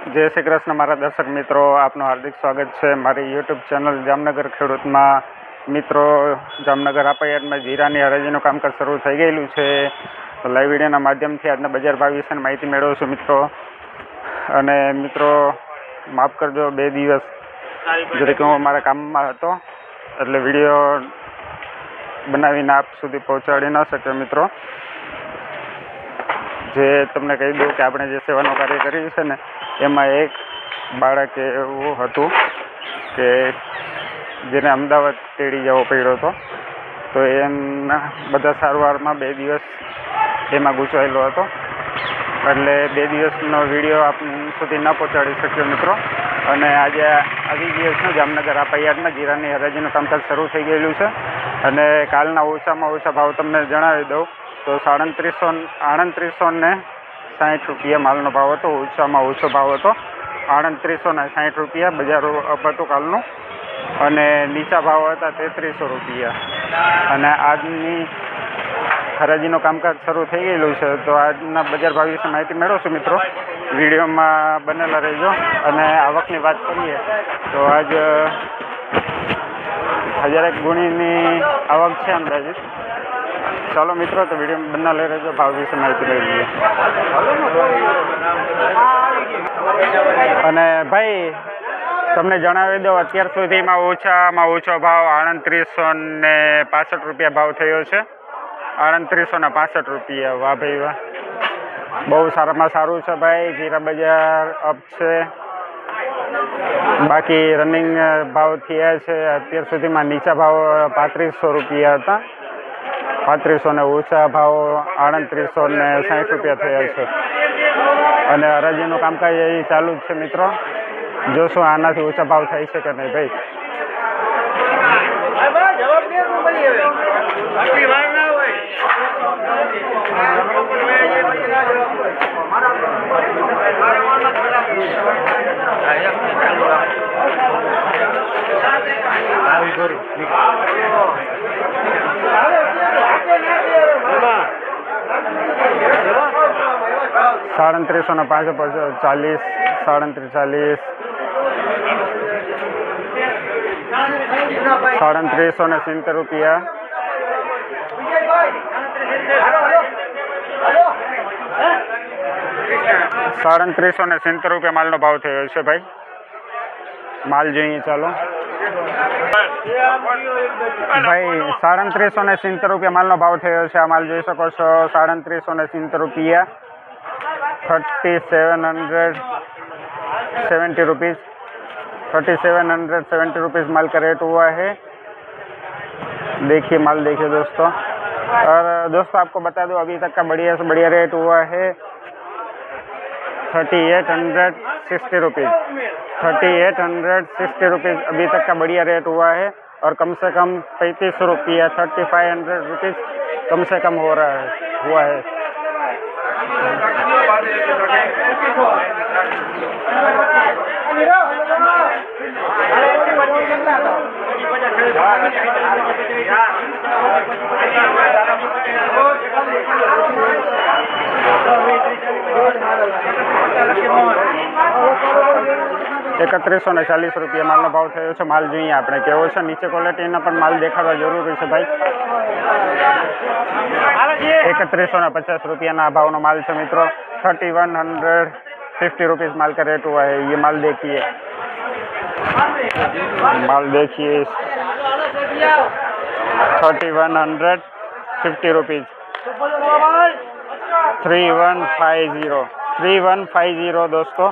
જય શ્રી કૃષ્ણ, મારા દર્શક મિત્રો, આપનું હાર્દિક સ્વાગત છે મારી યુટ્યુબ ચેનલ જામનગર ખેડૂતમાં. મિત્રો, જામનગર આપાયાતમાં જીરાની હરાજીનું કામકાજ શરૂ થઈ ગયેલું છે. તો લાઈવ વિડીયોના માધ્યમથી આજના બજાર ભાવ વિશેની માહિતી મેળવું છું, મિત્રો. અને મિત્રો, માફ કરજો, બે દિવસ જરીક હું મારા કામમાં હતો, એટલે વીડિયો બનાવીને આપ સુધી પહોંચાડી ન શક્યો, મિત્રો. જે તમને કહી દઉં કે આપણે જે સેવાનું કાર્ય કર્યું છે ને, એમાં એક બાળક એવું હતું કે જેને અમદાવાદ તેડી જવો પડ્યો હતો, તો એમના બધા સારવારમાં બે દિવસ એમાં ગૂંચવાયેલો હતો. એટલે બે દિવસનો વીડિયો આપ સુધી ન પહોંચાડી શક્યો મિત્રો. અને આજે આવી છે જામનગર આ જીરાની હરાજીનું કામકાજ શરૂ થઈ ગયેલું છે. અને કાલના ઓછામાં ઓછા ભાવ તમને જણાવી દઉં તો સાડત્રીસો આડત્રીસો ને સાઠ રૂપિયા માલનો ભાવ હતો, ઓછામાં ઓછો ભાવ હતો. આડત્રીસો ને સાઠ રૂપિયા બજાર હતું કાલનું. અને નીચા ભાવ હતા તેત્રીસો રૂપિયા. અને આજની હરાજીનું કામકાજ શરૂ થઈ ગયેલું છે, તો આજના બજાર ભાવ વિશે માહિતી મેળવશું મિત્રો? વિડીયોમાં બનેલા રહેજો. અને આવકની વાત કરીએ, તો આજ હજારેક ગુણીની આવક છે અંદાજિત. ચાલો મિત્રો, તો વીડિયો બંને લઈ રહેજો. ભાવ વિશે માહિતી લઈ લઈએ. અને ભાઈ, તમને જણાવી દઉં, અત્યાર સુધીમાં ઓછામાં ઓછો ભાવ આડત્રીસો ને પાસઠ રૂપિયા ભાવ થયો છે. આડત્રીસો ને પાસઠ રૂપિયા. વાહ ભાઈ વાહ. બહુ સારામાં સારું છે ભાઈ. જીરા બજાર અપ છે. બાકી રનિંગ ભાવ થયા છે. અત્યાર સુધીમાં નીચા ભાવ પાંત્રીસો રૂપિયા હતા. પાંત્રીસો ને ઓછા ભાવ આડત્રીસો ને સાઠ રૂપિયા થયા છે. અને હરાજીનું કામકાજ એ ચાલુ જ છે મિત્રો. જોશું આનાથી ઓછા ભાવ થાય છે કે નહીં ભાઈ. સાડત્રીસો ને પાંચ ચાલીસ, સાડત્રીસ, ચાલીસ. સાડત્રીસો ને સિત્તેર રૂપિયા. સાડત્રીસો ને સિત્તેર રૂપિયા માલનો ભાવ થયો છે ભાઈ. માલ જોઈએ ચાલો ભાઈ સાડત્રીસો ને સિત્તેર રૂપિયા માલનો ભાવ થયો છે આ માલ જોઈ શકો છો સાડત્રીસો ને સિત્તેર રૂપિયા thirty seven hundred seventy rupees thirty seven hundred seventy rupees माल का रेट हुआ है देखिए माल देखिए दोस्तों और दोस्तों आपको बता दूं अभी तक का बढ़िया से बढ़िया रेट हुआ है thirty eight hundred sixty rupees. Thirty eight hundred sixty rupees अभी तक का बढ़िया रेट हुआ है और कम से कम पैंतीस रुपया थर्टी फाइव हंड्रेड रुपीज़ कम से कम हो रहा है, हुआ है। એકત્રીસો ને ચાલીસ રૂપિયા માલનો ભાવ થયો છે માલ જોઈએ આપણે કેવો છે નીચે ક્વોલિટીના પણ માલ દેખાડવા જરૂરી છે ભાઈ એકત્રીસો ને પચાસ રૂપિયાના આ ભાવનો માલ છે મિત્રો thirty one hundred fifty rupees माल का रेट हुआ है ये माल देखिए माल देखिए thirty one hundred fifty rupees three one five zero three one five zero दोस्तों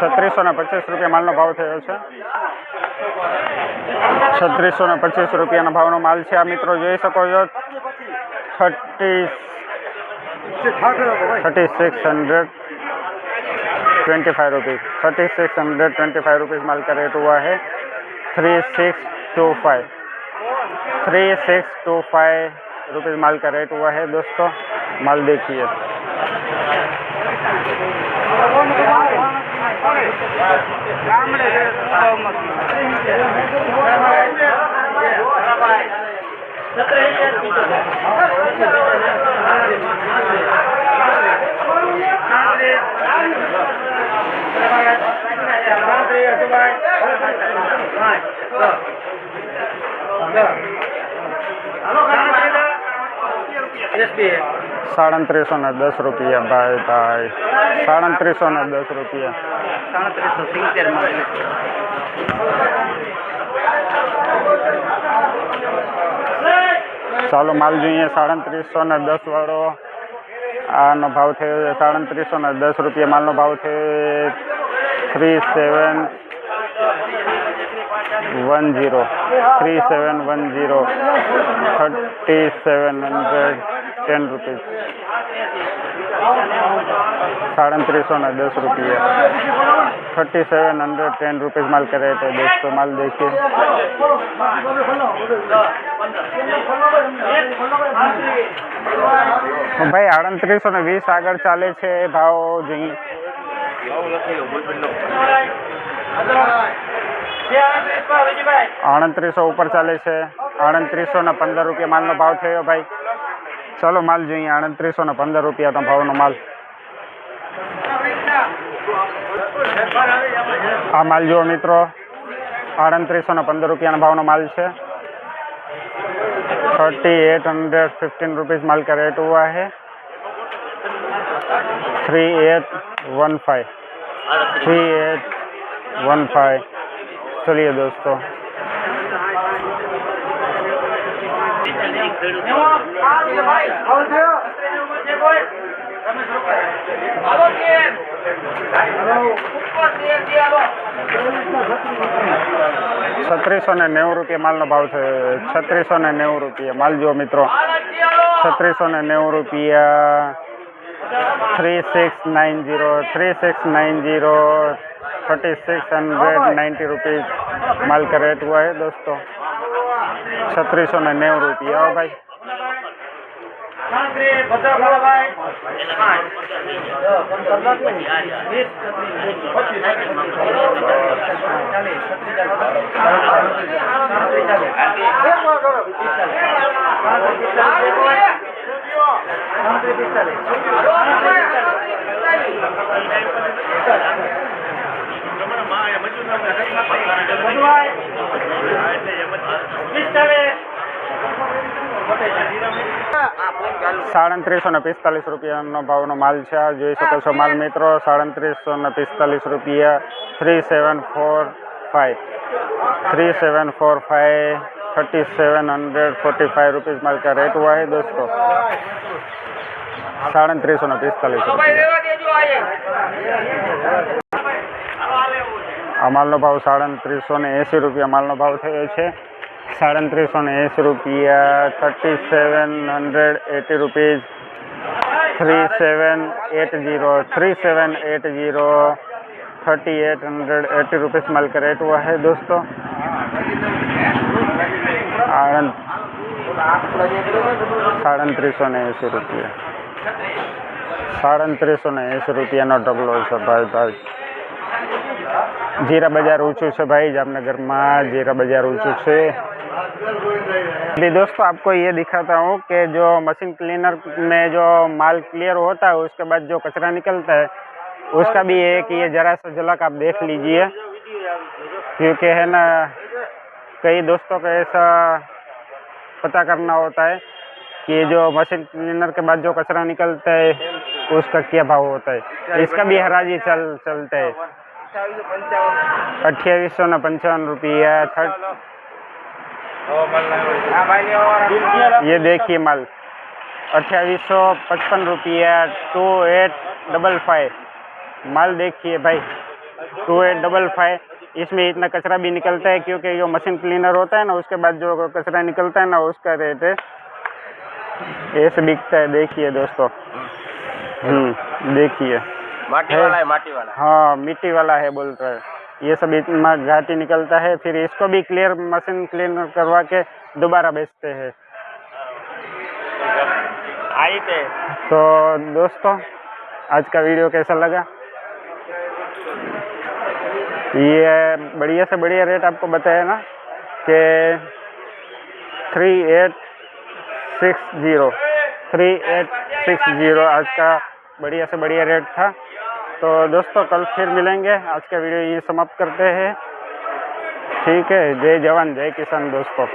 छत्रीसो पच्चीस रुपया मल ना भाव थे छत्रीसो पचीस रुपया भाव ना माल है मित्रों जी सको छत्तीस thirty six hundred twenty five rupees thirty six hundred twenty five rupees माल का रेट हुआ है three six two five three six two five rupees माल का रेट हुआ है दोस्तों माल देखिए। સાડત્રીસો ને દસ રૂપિયા ભાઈ ભાઈ સાડત્રીસો ને દસ રૂપિયા સાડત્રીસો સિત્તેર માં ચાલો માલ જોઈએ સાડત્રીસો ને દસ વાળો આનો ભાવ થયો છે સાડત્રીસો ને દસ રૂપિયા માલનો ભાવ થયો three seven one zero three seven one zero thirty seven hundred Ten rupees સાડત્રીસો ને દસ રૂપિયા. Thirty seven hundred ten rupees માલ કરે તો દોસ્તો માલ દેખીએ. ભાઈ, આડત્રીસો ને વીસ આગળ ચાલે છે ભાવ જોઈએ આડત્રીસો ઉપર ચાલે છે. આડત્રીસો ને પંદર રૂપિયા માલનો ભાવ થયો ભાઈ. ચલો માલ જોઈએ આડત્રીસો ને પંદર રૂપિયાનો ભાવનો માલ આ માલ જુઓ મિત્રો આડત્રીસો ને પંદર રૂપિયાના ભાવનો માલ છે thirty eight hundred fifteen rupees माल का रेट हुआ है three eight one five three eight one five चलिए दोस्तों छत्रीसो ने नेव रुपये माल ना भाव छत्रीसो ने नेव रुपये माल जो मित्रों छत्रीसो ने नेव रुपया three six nine zero three six nine zero thirty six hundred ninety rupees माल का रेट हुआ है दोस्तों છત્રીસો ને નેવું રૂપિયા આવો ભાઈ મજૂર સાડત્રીસો ને પિસ્તાલીસ રૂપિયાનો ભાવનો માલ છે આ જોઈ શકો છો માલ મિત્રો સાડત્રીસો ને પિસ્તાલીસ રૂપિયા three seven four five three seven four five thirty seven hundred forty five rupees माल का रेट हुआ है दोस्तों साढ़े सौ પિસ્તાલીસ આ માલનો ભાવ સાડત્રીસો ને એંસી રૂપિયા માલનો ભાવ થયો છે સાડત્રીસો ને એંસી રૂપિયા thirty seven hundred eighty rupees three seven eight zero three seven eight zero thirty eight hundred eighty rupees माल का रेट हुआ है दोस्तों आनंद સાડત્રીસો ને એંસી રૂપિયા સાડત્રીસો ને એંસી રૂપિયાનો ડબલો છે ભાઈ ભાઈ जीरा बाज़ार ऊंचू છે भाई, जामनगर में जीरा बाज़ार ऊंचू છે अभी दोस्तों, आपको ये दिखाता हूँ कि जो मशीन क्लीनर में जो माल क्लियर होता है, उसके बाद जो कचरा निकलता है, उसका भी एक ये जरा सा झलक आप देख लीजिए। क्योंकि है ना, कई दोस्तों का ऐसा पता करना होता है कि जो मशीन क्लीनर के बाद जो कचरा निकलता है, उसका क्या भाव होता है। इसका भी हराजी चल, चलता है। अट्ठाईस सौ पंचावन। रुपया थर्ट ये देखिए माल। अट्ठाईस सौ पचपन रुपया टू एट डबल फाइव माल देखिए भाई टू एट डबल फाइव इसमें इतना कचरा भी निकलता है क्योंकि जो मशीन क्लीनर होता है ना, उसके बाद जो कचरा निकलता है ना, उसका रेट ऐसे बिकता है। देखिए दोस्तों। हम्म देखिए। माटी वाला है। माटी वाला हाँ मिट्टी वाला है बोल रहे ये सब इतना घाटी निकलता है फिर इसको भी क्लियर मशीन क्लीन करवा के दोबारा बेचते हैं। आई थे तो दोस्तों आज का वीडियो कैसा लगा? ये बढ़िया से बढ़िया रेट आपको बताया ना कि three eight six zero three eight six zero आज का बढ़िया से बढ़िया रेट था। तो दोस्तों, कल फिर मिलेंगे। आज का वीडियो ये समाप्त करते हैं। ठीक है, जय जवान, जय किसान दोस्तों।